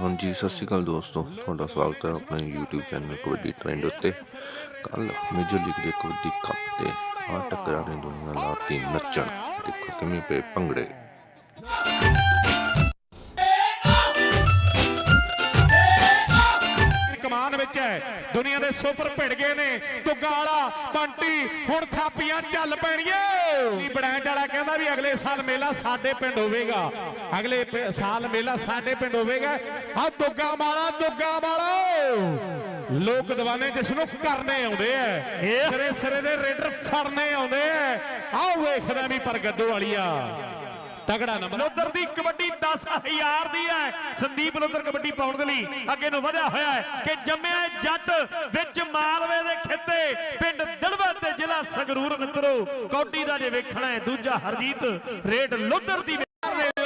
ਹਾਂਜੀ, ਸਤਿ ਸ਼੍ਰੀ ਅਕਾਲ ਦੋਸਤੋ। ਤੁਹਾਡਾ ਸਵਾਗਤ ਹੈ ਆਪਣੇ YouTube ਚੈਨਲ ਕਬੱਡੀ ਟ੍ਰੈਂਡ ਉੱਤੇ। ਕੱਲ ਮੇਜਰ ਲੀਗ ਦੇ ਕਬੱਡੀ ਕੱਪ ਤੇ ਆ ਟੱਕਰਾਂ ਨੇ ਦੁਨੀਆ ਲਾਤੀ ਨੱਚਣ। ਦੇਖੋ ਕਿਵੇਂ ਪਏ ਭੰਗੜੇ। ਕਮਾਨ ਵਿੱਚ ਹੈ। ਦੁਨੀਆ ਦੇ ਸੁਪਰ ਭਿੜ ਗਏ ਨੇ। ਤੁੱਗਾ ਵਾਲਾ ਬੰਟੀ, ਹੁਣ ਥਾਪੀਆਂ ਚੱਲ ਪੈਣੀਆਂ। ਬੜੈਂਚ ਕਹਿੰਦਾ ਵੀ ਅਗਲੇ ਸਾਲ ਮੇਲਾ ਸਾਡੇ ਪਿੰਡ ਹੋਵੇਗਾ। ਅਗਲੇ ਸਾਲ ਮੇਲਾ ਸਾਡੇ ਪਿੰਡ ਹੋਵੇਗਾ। ਆ ਤੁੱਗਾ ਵਾਲਾ ਤੁੱਗਾ ਵਾਲਾ ਲੋਕ ਦੀਵਾਨੇ ਜਿਸ ਨੂੰ ਕਰਨੇ ਆਉਂਦੇ ਐ। ਸਿਰੇ ਸਿਰੇ ਦੇ ਰੇਡਰ ਫੜਨੇ ਆਉਂਦੇ ਐ। ਆਹ ਵੇਖਦਾ ਵੀ ਪਰ ਗੱਡੋ ਵਾਲੀਆ। ਤਗੜਾ ਨੰਬਰ। ਲੋਦਰ ਦੀ ਕਬੱਡੀ 10000 ਦੀ ਹੈ ਸੰਦੀਪ ਲੋਦਰ ਕਬੱਡੀ ਪਾਉਣ ਦੇ ਲਈ ਅੱਗੇ ਨੂੰ ਵਧਿਆ ਹੋਇਆ ਹੈ ਕਿ ਜੰਮਿਆ ਜੱਟ ਵਿੱਚ ਮਾਲਵੇ ਦੇ ਖਿੱਤੇ ਪਿੰਡ ਸੰਗਰੂਰ ਮਿੱਤਰੋ, ਕੌਡੀ ਦਾ ਜੇ ਵੇਖਣਾ ਹੈ, ਦੂਜਾ ਹਰਜੀਤ, ਰੇਡ ਲੋਦਰ ਦੀ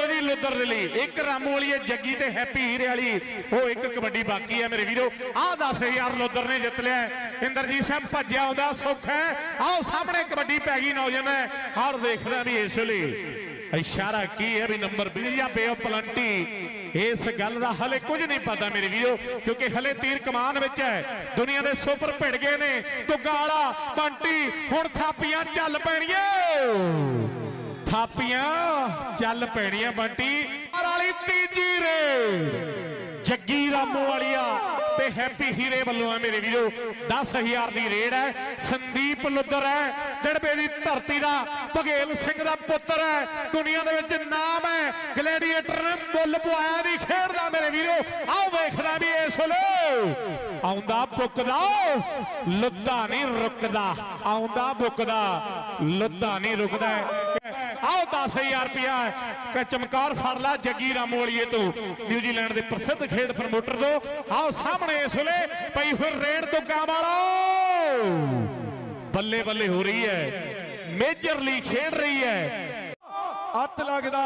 ਜੀ ਲੁੱਦਰ ਦੇ ਲਈ। ਇੱਕ ਰਾਮੂ ਵਾਲੀ ਹੈ, ਜੱਗੀ ਤੇ ਹੈਪੀ ਹੀਰੇ ਵਾਲੀ। ਉਹ ਇੱਕ ਕਬੱਡੀ ਬਾਕੀ ਹੈ ਮੇਰੇ ਵੀਰੋ। ਆਹ 10000 ਲੁੱਦਰ ਨੇ ਜਿੱਤ ਲਿਆ ਇੰਦਰਜੀਤ ਸਿੰਘ ਭੱਜਿਆ ਆਉਂਦਾ ਸੁੱਖ ਹੈ। ਆਹ ਸਾਹਮਣੇ ਕਬੱਡੀ ਪੈ ਗਈ, ਨੌਜਵਾਨ ਹੈ। ਔਰ ਦੇਖਦਾ ਵੀ ਇਸ ਲਈ। ਇਸ਼ਾਰਾ ਕੀ ਹੈ ਵੀ ਨੰਬਰ 20 ਜਾਂ ਬੇ ਪਲੰਟੀ ਇਸ ਗੱਲ ਦਾ ਹਲੇ ਕੁਝ ਨਹੀਂ ਪਤਾ ਮੇਰੇ ਵੀਰੋ, ਕਿਉਂਕਿ ਹਲੇ ਤੀਰ ਕਮਾਨ ਵਿੱਚ ਹੈ। ਦੁਨੀਆ ਦੇ ਸੁਪਰ ਭਿੜ ਗਏ ਨੇ। ਤੁੱਗਾ ਵਾਲਾ ਬੰਟੀ ਹੁਣ ਥਾਪੀਆਂ ਚੱਲ ਪੈਣੀਆਂ। ਥਾਪੀਆਂ ਚੱਲ ਪੈਣੀਆਂ, ਬੰਟੀ। ਔਰ ਵਾਲੀ ਤੀਜੀ ਰੇ ਜੱਗੀ ਰਾਮੋ ਵਾਲੀਆ। ਤੇ ਹੈਪੀ ਹੀਰੇ ਵੱਲੋਂ ਆ ਮੇਰੇ ਵੀਰੋ। 10000 ਦੀ ਰੇਡ ਹੈ, ਸੰਦੀਪ ਲੁੱਦਰ ਹੈ, ਦਿੜਬੇ ਦੀ ਧਰਤੀ ਦਾ ਭਗੇਲ ਸਿੰਘ ਦਾ ਪੁੱਤਰ ਹੈ, ਦੁਨੀਆ ਦੇ ਵਿੱਚ ਨਾਮ ਹੈ, ਗਲੈਡੀਏਟਰ ਨੇ ਮੁੱਲ ਪਵਾਇਆ ਦੀ ਖੇਡਦਾ ਮੇਰੇ ਵੀਰੋ। ਆਓ ਵੇਖਦਾ ਵੀ ਇਸ ਵੇਲੇ। ਆਉਂਦਾ ਬੁੱਕਦਾ ਲੁੱਦਾ ਨਹੀਂ ਰੁਕਦਾ। ਆਉਂਦਾ ਬੁੱਕਦਾ ਲੁੱਦਾ ਨਹੀਂ ਰੁਕਦਾ। ਆਓ 10000 ਰੁਪਿਆ ਕਿ ਚਮਕੌਰ ਫੜ ਲਾ ਜੱਗੀ ਰਾਮੋਲੀਏ ਤੋਂ। ਨਿਊਜ਼ੀਲੈਂਡ ਦੇ ਪ੍ਰਸਿੱਧ ਖੇਡ ਪ੍ਰਮੋਟਰ ਤੋਂ। ਆਓ ਸਾਹਮਣੇ ਇਸ ਵੇਲੇ ਪਈ ਹੋਈ ਰੇਡ ਤੋਂ ਵਾਲਾ। ਬੱਲੇ ਬੱਲੇ ਹੋ ਰਹੀ ਹੈ। ਮੇਜਰ ਲੀਗ ਖੇਡ ਰਹੀ ਹੈ। ਹੱਥ ਲੱਗਦਾ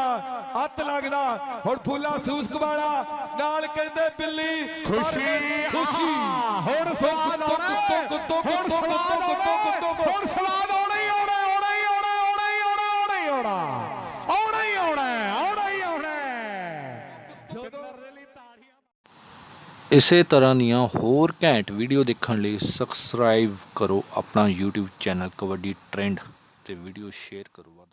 ਹੱਥ ਲੱਗਦਾ। ਹੁਣ ਫੁੱਲਾ ਸੂਸਕ ਵਾਲਾ ਨਾਲ ਕਹਿੰਦੇ ਬਿੱਲੀ। ਖੁਸ਼ੀ ਖੁਸ਼ੀ। ਹੁਣ ਸਵਾਦ ਆਉਣਾ ਹੁਣ ਸਵਾਦ ਆਉਣਾ। ਹੁਣ ਸਵਾਦ ਆਉਣਾ ਹੀ ਆਉਣਾ ਆਉਣਾ ਹੀ ਆਉਣਾ ਇਸੇ ਤਰ੍ਹਾਂ ਦੀਆਂ ਹੋਰ ਘੈਂਟ ਵੀਡੀਓ ਦੇਖਣ ਲਈ ਸਬਸਕ੍ਰਾਈਬ ਕਰੋ ਆਪਣਾ YouTube ਚੈਨਲ ਕਬੱਡੀ ਟ੍ਰੈਂਡ ਤੇ ਵੀਡੀਓ ਸ਼ੇਅਰ ਕਰੋ ਵੱਧ।